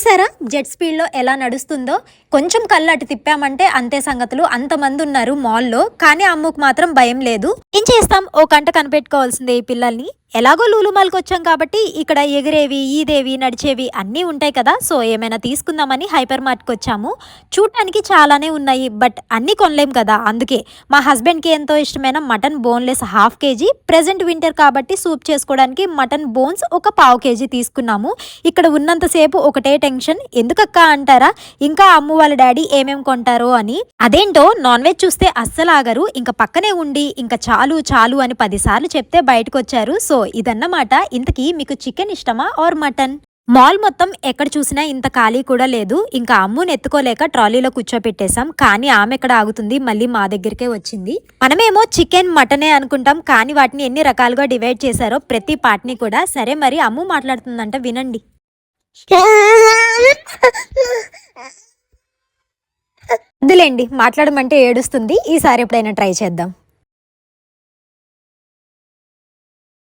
చూసారా? జెట్ స్పీడ్లో ఎలా నడుస్తుందో? కొంచెం కళ్ళు అటు తిప్పామంటే అంతే సంగతులు. అంతమంది ఉన్నారు మాల్లో. కానీ అమ్ముకు మాత్రం భయం లేదు. ఏం చేస్తాం? ఓ కంట కనిపెట్టుకోవాల్సిందే ఈ పిల్లల్ని. ఎలాగో లూలుమాల్కి వచ్చాం కాబట్టి ఇక్కడ ఎగిరేవి ఈదేవి నడిచేవి అన్నీ ఉంటాయి కదా. సో ఏమైనా తీసుకుందామని హైపర్ మార్ట్కి వచ్చాము. చూడటానికి చాలానే ఉన్నాయి బట్ అన్నీ కొనలేం కదా. అందుకే మా హస్బెండ్కి ఎంతో ఇష్టమైన mutton boneless half kg present winter కాబట్టి సూప్ చేసుకోవడానికి మటన్ బోన్స్ ఒక పావు కేజీ తీసుకున్నాము. ఇక్కడ ఉన్నంతసేపు ఒకటే టెన్షన్ ఎందుకక్క అంటారా? ఇంకా అమ్ము వాళ్ళ డాడీ ఏమేమి కొంటారో అని. అదేంటో నాన్ వెజ్ చూస్తే అస్సలు ఆగరు ఇంకా పక్కనే ఉండి ఇంకా చాలు చాలు అని పదిసార్లు చెప్తే బయటకు వచ్చారు సో ఇదన్నమాట. ఇంతకీ మీకు చికెన్ ఇష్టమా ఆర్ మటన్? మాల్ మొత్తం ఎక్కడ చూసినా ఇంత ఖాళీ కూడా లేదు. ఇంకా అమ్ముని ఎత్తుకోలేక ట్రాలీలో కూర్చోపెట్టేశాం. కానీ ఆమె ఎక్కడ ఆగుతుంది? మళ్ళీ మా దగ్గరికే వచ్చింది. మనమేమో చికెన్ మటనే అనుకుంటాం. కానీ వాటిని ఎన్ని రకాలుగా డివైడ్ చేశారో ప్రతి పార్ట్ని కూడా. సరే మరి అమ్ము మాట్లాడుతుందంట. వినండి. వద్దులేండి మాట్లాడమంటే ఏడుస్తుంది. ఈసారి ఎప్పుడైనా ట్రై చేద్దాం.